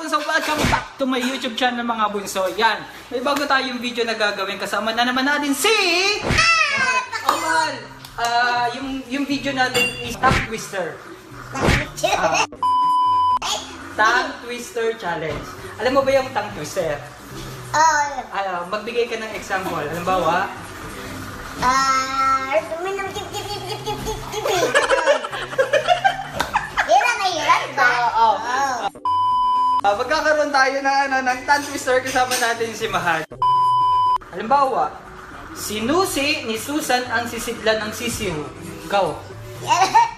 bunso, welcome back to my YouTube channel mga bunso. Yan, may bago tayong video na gagawin kasama na naman natin si... Oh, mahal. Ah, yung, yung video natin is Tongue Twister. Ah, tongue Twister Challenge. Alam mo ba yung Tongue Twister? Oh, Ah, magbigay ka ng example. Halimbawa, ah, minum tip tip Ah, magkakaroon tayo ng ano ng tongue twister kasama natin si Mahal. Halimbawa, sinusi ni Susan ang sisidlan ng sisiw. Go.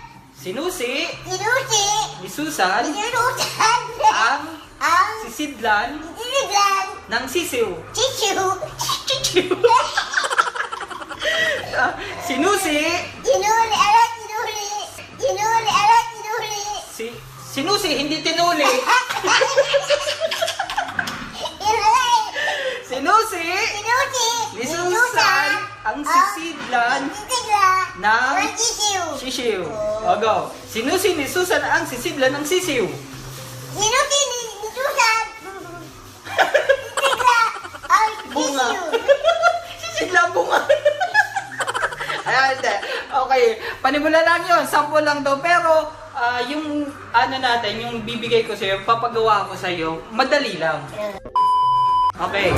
Sinusi Sinusi, ni Susan sinusan, ang ang sisidlan siniglan, ng sisiw. chichu, Ah, sinusi sinuli, ala sinuli, sinuli, ala sinuli. si sinusi hindi tinuli. Ilay, Sinusi sinusi, ni Susan ang sisiglan, ng chichu. sisiw. O go. Sinusi ni Susan ang sisidlan ng sisiw. Ni Susan, sisiglan, ang Bunga. chichu. Sisidlan bunga. Ayan. Okay. Panimula lang yun. Sample lang to. Pero, ah, yung ano natin, yung bibigay ko sa'yo, papagawa ko sa'yo, madali lang. Okay.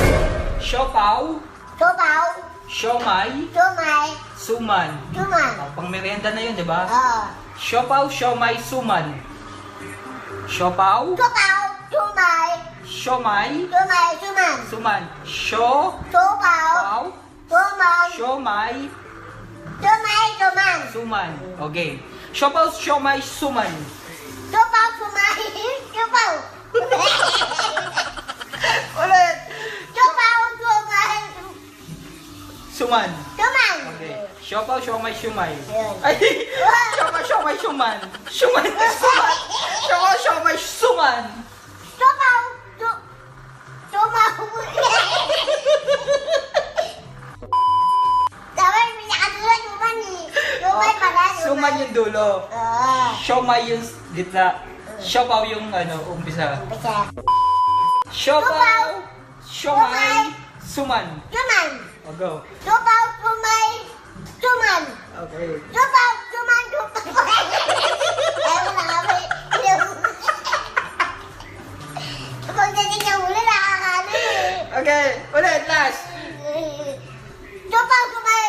Siopaw, siomay, sumay, suman. suman. Oh, pang merienda na yun, di ba? Oo. Siopaw, siomay, suman. Siopaw, Sobaw, sumay, siomay, sumay, suman. suman. Sio, Sobaw, paw, sumay, siomay, sumay, suman. suman. Okay. Siopaw, siomay, suman. Sobaw, sumay, sobaw. Ulit! Sobaw, sumay, Suman. suman. Okay. Siopaw, siomay, siomay. Ayun. Ay! Siopaw, siomay, suman. Suman, suman. Siopaw, siomay, suman. Su- sumaw. Dapat pinakatulad suman eh. Suman pala, Suman yung dulo. Siomay yung gitna. Siopaw yung ano, umpisa. Basta. Siopaw, siomay, Suman. Suman. Oh, go. Dupaw, sumay, suman. Okay. Dupaw, suman, dupaw. Ewan na kami. Kung hindi niya muli, nakakano eh. Okay, ulit, last. Dupaw, sumay,